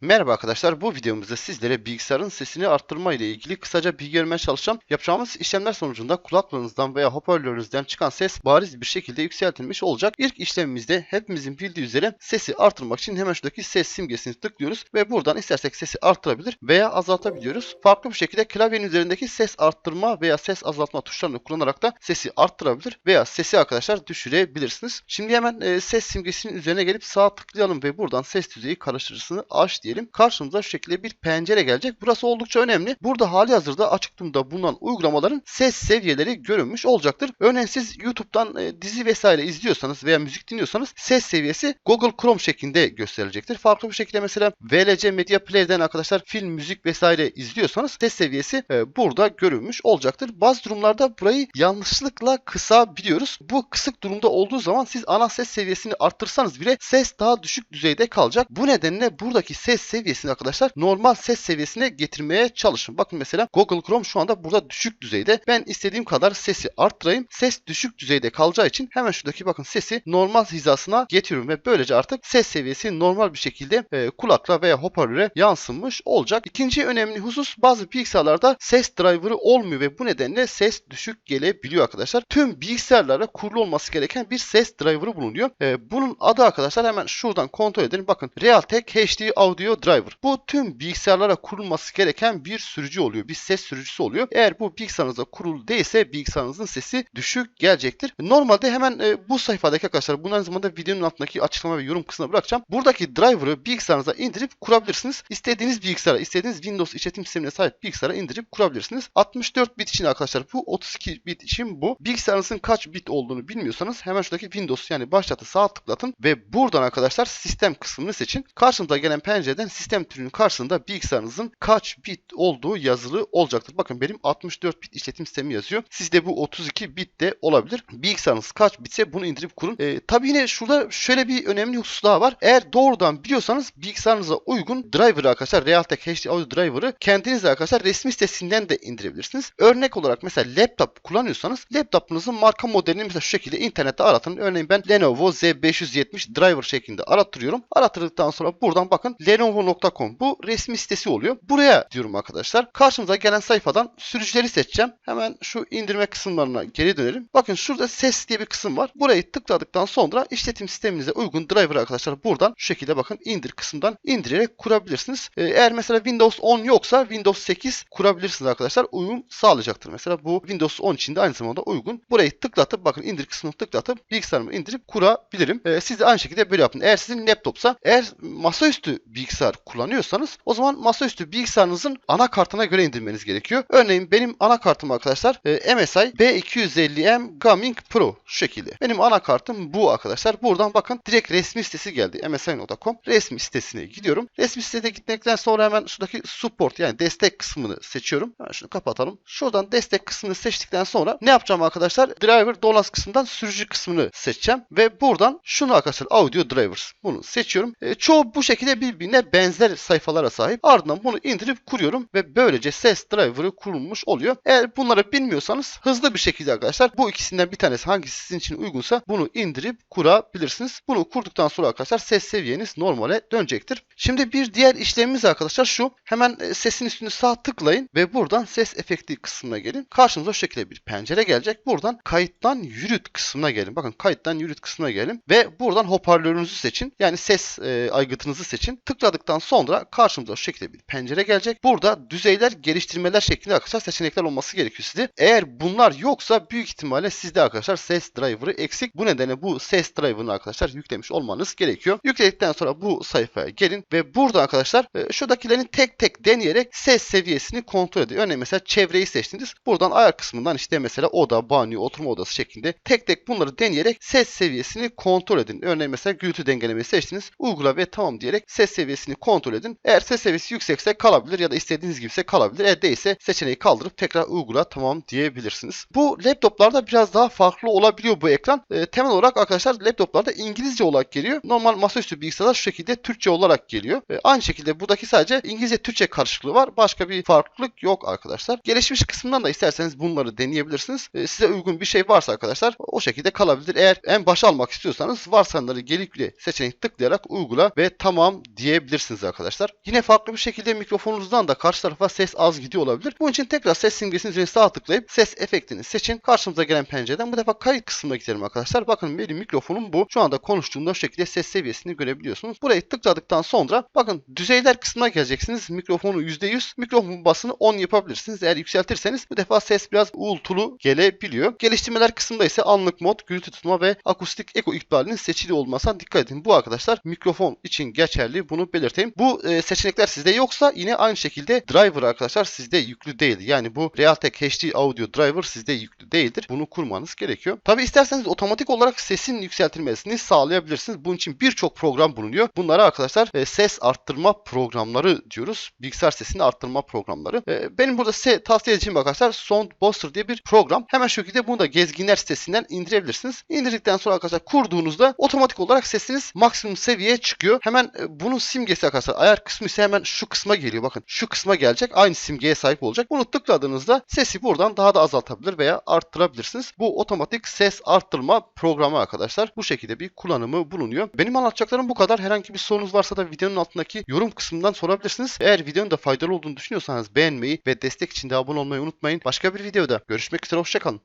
Merhaba arkadaşlar, bu videomuzda sizlere bilgisayarın sesini arttırma ile ilgili kısaca bilgi vermeye çalışacağım. Yapacağımız işlemler sonucunda kulaklığınızdan veya hoparlörünüzden çıkan ses bariz bir şekilde yükseltilmiş olacak. İlk işlemimizde hepimizin bildiği üzere sesi arttırmak için hemen şuradaki ses simgesini tıklıyoruz ve buradan istersek sesi arttırabilir veya azaltabiliyoruz. Farklı bir şekilde klavyenin üzerindeki ses arttırma veya ses azaltma tuşlarını kullanarak da sesi arttırabilir veya sesi arkadaşlar düşürebilirsiniz. Şimdi hemen e, ses simgesinin üzerine gelip sağ tıklayalım ve buradan ses düzeyi karıştırıcısını aç diyelim. Karşımıza şu şekilde bir pencere gelecek. Burası oldukça önemli. Burada hali hazırda açık durumda bulunan uygulamaların ses seviyeleri görünmüş olacaktır. Örneğin siz YouTube'dan e, dizi vesaire izliyorsanız veya müzik dinliyorsanız ses seviyesi Google Chrome şeklinde gösterilecektir. Farklı bir şekilde mesela VLC Media Player'den arkadaşlar film, müzik vesaire izliyorsanız ses seviyesi e, burada görünmüş olacaktır. Bazı durumlarda burayı yanlışlıkla kısabiliyoruz. Bu kısık durumda olduğu zaman siz ana ses seviyesini arttırsanız bile ses daha düşük düzeyde kalacak. Bu nedenle buradaki ses seviyesini arkadaşlar normal ses seviyesine getirmeye çalışın. Bakın mesela Google Chrome şu anda burada düşük düzeyde. Ben istediğim kadar sesi arttırayım. Ses düşük düzeyde kalacağı için hemen şuradaki bakın sesi normal hizasına getiriyorum ve böylece artık ses seviyesi normal bir şekilde e, kulakla veya hoparlöre yansımış olacak. İkinci önemli husus bazı bilgisayarlarda ses driver'ı olmuyor ve bu nedenle ses düşük gelebiliyor arkadaşlar. Tüm bilgisayarlara kurulu olması gereken bir ses driver'ı bulunuyor. E, bunun adı arkadaşlar hemen şuradan kontrol edelim. Bakın Realtek HD Audio Driver. Bu tüm bilgisayarlara kurulması gereken bir sürücü oluyor. Bir ses sürücüsü oluyor. Eğer bu bilgisayarınızda kurulu değilse bilgisayarınızın sesi düşük gelecektir. Normalde hemen e, bu sayfadaki arkadaşlar bunun aynı zamanda videonun altındaki açıklama ve yorum kısmına bırakacağım. Buradaki driver'ı bilgisayarınıza indirip kurabilirsiniz. İstediğiniz bilgisayara, istediğiniz Windows işletim sistemine sahip bilgisayara indirip kurabilirsiniz. 64 bit için arkadaşlar bu, 32 bit için bu. Bilgisayarınızın kaç bit olduğunu bilmiyorsanız hemen şuradaki Windows yani başlatı sağ tıklatın ve buradan arkadaşlar sistem kısmını seçin. Karşınıza gelen pencereden sistem türünün karşısında bilgisayarınızın kaç bit olduğu yazılı olacaktır. Bakın benim 64 bit işletim sistemi yazıyor. Sizde bu 32 bit de olabilir. Bilgisayarınız kaç bitse bunu indirip kurun. Ee, tabii yine şurada şöyle bir önemli husus daha var. Eğer doğrudan biliyorsanız bilgisayarınıza uygun driver'ı arkadaşlar Realtek HD Audio Driver'ı kendiniz arkadaşlar resmi sitesinden de indirebilirsiniz. Örnek olarak mesela laptop kullanıyorsanız laptopunuzun marka modelini mesela şu şekilde internette aratın. Örneğin ben Lenovo Z570 driver şeklinde arattırıyorum. Arattırdıktan sonra buradan bakın lenovo.com bu resmi sitesi oluyor. Buraya diyorum arkadaşlar. Karşımıza gelen sayfadan sürücüleri seçeceğim. Hemen şu indirme kısımlarına geri dönelim. Bakın şurada ses diye bir kısım var. Burayı tıkladıktan sonra işletim sisteminize uygun driver arkadaşlar buradan şu şekilde bakın indir kısımdan indirerek kurabilirsiniz. Ee, Eğer mesela Windows 10 yoksa Windows 8 kurabilirsiniz arkadaşlar. Uyum sağlayacaktır. Mesela bu Windows 10 için de aynı zamanda uygun. Burayı tıklatıp bakın indir kısmını tıklatıp bilgisayarımı indirip kurabilirim. Ee, siz de aynı şekilde böyle yapın. Eğer sizin laptopsa eğer masaüstü bilgisayar kullanıyorsanız o zaman masaüstü bilgisayarınızın anakartına göre indirmeniz gerekiyor. Örneğin benim anakartım arkadaşlar e, MSI B250M Gaming Pro şu şekilde. Benim anakartım bu arkadaşlar. Buradan bakın direkt resmi sitesi geldi. msi.com resmi sitesine gidiyorum. Resmi sitede gitmekten sonra hemen şuradaki support yani destek kısmını seçiyorum. Hemen şunu kapatalım. Şuradan destek kısmını seçtikten sonra ne yapacağım arkadaşlar? Driver dolas kısmından sürücü kısmını seçeceğim ve buradan şunu arkadaşlar audio drivers bunu seçiyorum. E, çoğu bu şekilde birbirine benzer sayfalara sahip. Ardından bunu indirip kuruyorum ve böylece ses driver'ı kurulmuş oluyor. Eğer bunları bilmiyorsanız hızlı bir şekilde arkadaşlar bu ikisinden bir tanesi hangisi sizin için uygunsa bunu indirip kurabilirsiniz. Bunu kurduktan sonra arkadaşlar ses seviyeniz normale dönecektir. Şimdi bir diğer işlemimiz arkadaşlar şu. Hemen e, sesin üstünü sağ tıklayın ve buradan ses efekti kısmına gelin. Karşınıza şu şekilde bir pencere gelecek. Buradan kayıttan yürüt kısmına gelin. Bakın kayıttan yürüt kısmına gelin ve buradan hoparlörünüzü seçin. Yani ses e, aygıtınızı seçin. Tıkladıktan sonra karşımıza şu şekilde bir pencere gelecek. Burada düzeyler, geliştirmeler şeklinde arkadaşlar seçenekler olması gerekiyor sizde. Eğer bunlar yoksa büyük ihtimalle sizde arkadaşlar ses driver'ı eksik. Bu nedenle bu ses driver'ını arkadaşlar yüklemiş olmanız gerekiyor. Yükledikten sonra bu sayfaya gelin ve burada arkadaşlar e, şuradakilerin tek tek deneyerek ses seviyesini kontrol edin. Örneğin mesela çevreyi seçtiniz. Buradan ayar kısmından işte mesela oda, banyo, oturma odası şeklinde tek tek bunları deneyerek ses seviyesini kontrol edin. Örneğin mesela gürültü dengelemeyi seçtiniz. Uygula ve tamam diyerek ses seviyesini kontrol edin. Eğer ses seviyesi yüksekse kalabilir ya da istediğiniz gibiyse kalabilir. Eğer değilse seçeneği kaldırıp tekrar uygula tamam diyebilirsiniz. Bu laptoplarda biraz daha farklı olabiliyor bu ekran. E, temel olarak arkadaşlar laptoplarda İngilizce olarak geliyor. Normal masaüstü bilgisayarlar şu şekilde Türkçe olarak geliyor. E, aynı şekilde buradaki sadece İngilizce Türkçe karşılığı var. Başka bir farklılık yok arkadaşlar. Gelişmiş kısmından da isterseniz bunları deneyebilirsiniz. E, size uygun bir şey varsa arkadaşlar o şekilde kalabilir. Eğer en başa almak istiyorsanız varsanları gelip bile seçeneği tıklayarak uygula ve tamam diyebilirsiniz arkadaşlar. Yine farklı bir şekilde mikrofonunuzdan da karşı tarafa ses az gidiyor olabilir. Bunun için tekrar ses simgesinin üzerine sağ tıklayıp ses efektini seçin. Karşımıza gelen pencereden bu defa kayıt kısmına gidelim arkadaşlar. Bakın benim mikrofonum bu. Şu anda konuştuğumda şu şekilde ses seviyesini görebiliyorsunuz. Burayı tıkladıktan sonra bakın düzeyler kısmına geleceksiniz. Mikrofonu %100, mikrofon basını 10 yapabilirsiniz. Eğer yükseltirseniz bu defa ses biraz uğultulu gelebiliyor. Geliştirmeler kısmında ise anlık mod, gürültü tutma ve akustik eko iptalinin seçili olmasına dikkat edin. Bu arkadaşlar mikrofon için geçerli. Bunu belirteyim. Bu e, seçenekler sizde yoksa yine aynı şekilde driver arkadaşlar sizde yüklü değil. Yani bu Realtek HD Audio Driver sizde yüklü değildir. Bunu kurmanız gerekiyor. Tabi isterseniz otomatik olarak sesin yükseltilmesini sağlayabilirsiniz. Bunun için birçok program bulunuyor. Bunlara arkadaşlar e, ses arttırma programları diyoruz. Bilgisayar sesini arttırma programları. E, benim burada size tavsiye edeceğim arkadaşlar Sound Booster diye bir program. Hemen şu şekilde bunu da Gezginler sitesinden indirebilirsiniz. İndirdikten sonra arkadaşlar kurduğunuzda otomatik olarak sesiniz maksimum seviyeye çıkıyor. Hemen e, bunun simgesi arkadaşlar ayar kısmı ise hemen şu kısma geliyor. Bakın şu kısma gelecek. Aynı simgeye sahip olacak. Bunu tıkladığınızda sesi buradan daha da azaltabilir veya arttırabilirsiniz. Bu otomatik ses arttırma programı arkadaşlar. Bu şekilde bir kullanımı bulunuyor. Benim anlatacaklarım bu kadar. Herhangi bir sorunuz varsa da videonun altındaki yorum kısmından sorabilirsiniz. Eğer videonun da faydalı olduğunu düşünüyorsanız beğenmeyi ve destek için de abone olmayı unutmayın. Başka bir videoda görüşmek üzere. Hoşçakalın.